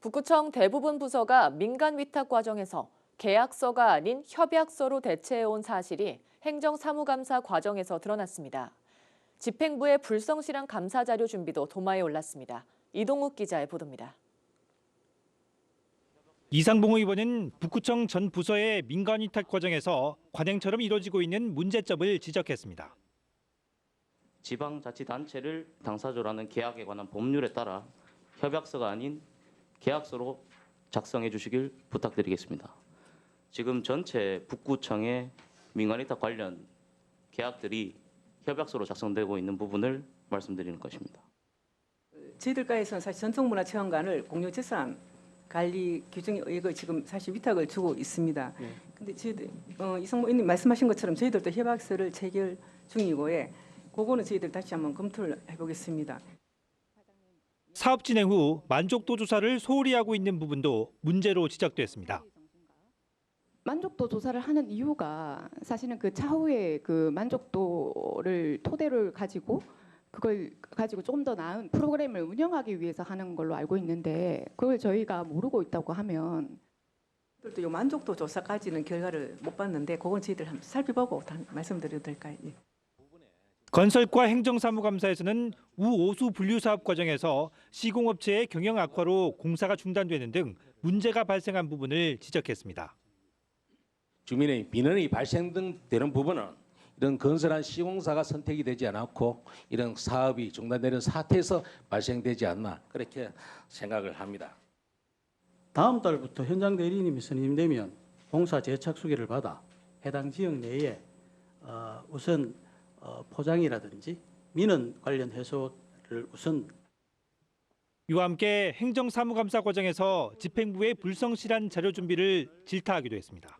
북구청 대부분 부서가 민간 위탁 과정에서 계약서가 아닌 협약서로 대체해온 사실이 행정사무감사 과정에서 드러났습니다. 집행부의 불성실한 감사 자료 준비도 도마에 올랐습니다. 이동욱 기자의 보도입니다. 이상봉 의원은 북구청 전 부서의 민간 위탁 과정에서 관행처럼 이루어지고 있는 문제점을 지적했습니다. 지방자치단체를 당사자라는 계약에 관한 법률에 따라 협약서가 아닌 계약서로 작성해 주시길 부탁드리겠습니다. 지금 전체 북구청의 민간위탁 관련 계약들이 협약서로 작성되고 있는 부분을 말씀드리는 것입니다. 저희들과에서는 사실 전통문화체험관을 공유재산 관리 규정에 의거 지금 사실 위탁을 주고 있습니다. 근데 저희들 어, 이성모 의원님 말씀하신 것처럼 저희들도 협약서를 체결 중이고 예. 그거는 저희들 다시 한번 검토를 해보겠습니다. 사업 진행 후 만족도 조사를 소홀히 하고 있는 부분도 문제로 지적됐습니다. 만족도 조사를 하는 이유가 사실은 그 차후에 그 만족도를 토대를 가지고 그걸 가지고 좀더 나은 프로그램을 운영하기 위해서 하는 걸로 알고 있는데 그걸 저희가 모르고 있다고 하면 요 만족도 조사까지는 결과를 못 봤는데 그건 저희들 한번 살펴보고 다 말씀드려도 될까요? 예. 건설과 행정사무감사에서는 우오수 분류 사업 과정에서 시공업체의 경영 악화로 공사가 중단되는 등 문제가 발생한 부분을 지적했습니다. 주민의 민원이 발생되는 부분은 이런 건설한 시공사가 선택이 되지 않았고 이런 사업이 중단되는 사태에서 발생되지 않나 그렇게 생각을 합니다. 다음 달부터 현장 대리인님이 선임되면 공사 재착 수계를 받아 해당 지역 내에 어, 우선 어, 포장이라든지 민원 관련 해소를 우선 이와 함께 행정사무감사 과정에서 집행부의 불성실한 자료 준비를 질타하기도 했습니다.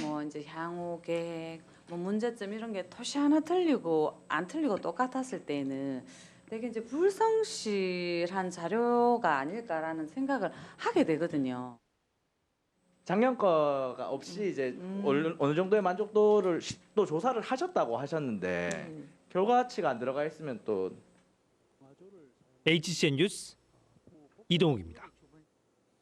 뭐 이제 향후 계획, 뭐 문제점 이런 게 토시 하나 틀리고 안 틀리고 똑같았을 때는 되게 이제 불성실한 자료가 아닐까라는 생각을 하게 되거든요. 작년 거가 없이 이제 음. 어느, 어느 정도의 만족도를 시- 또 조사를 하셨다고 하셨는데 음. 결과치가 안 들어가 있으면 또 HCN 뉴스 이동욱입니다.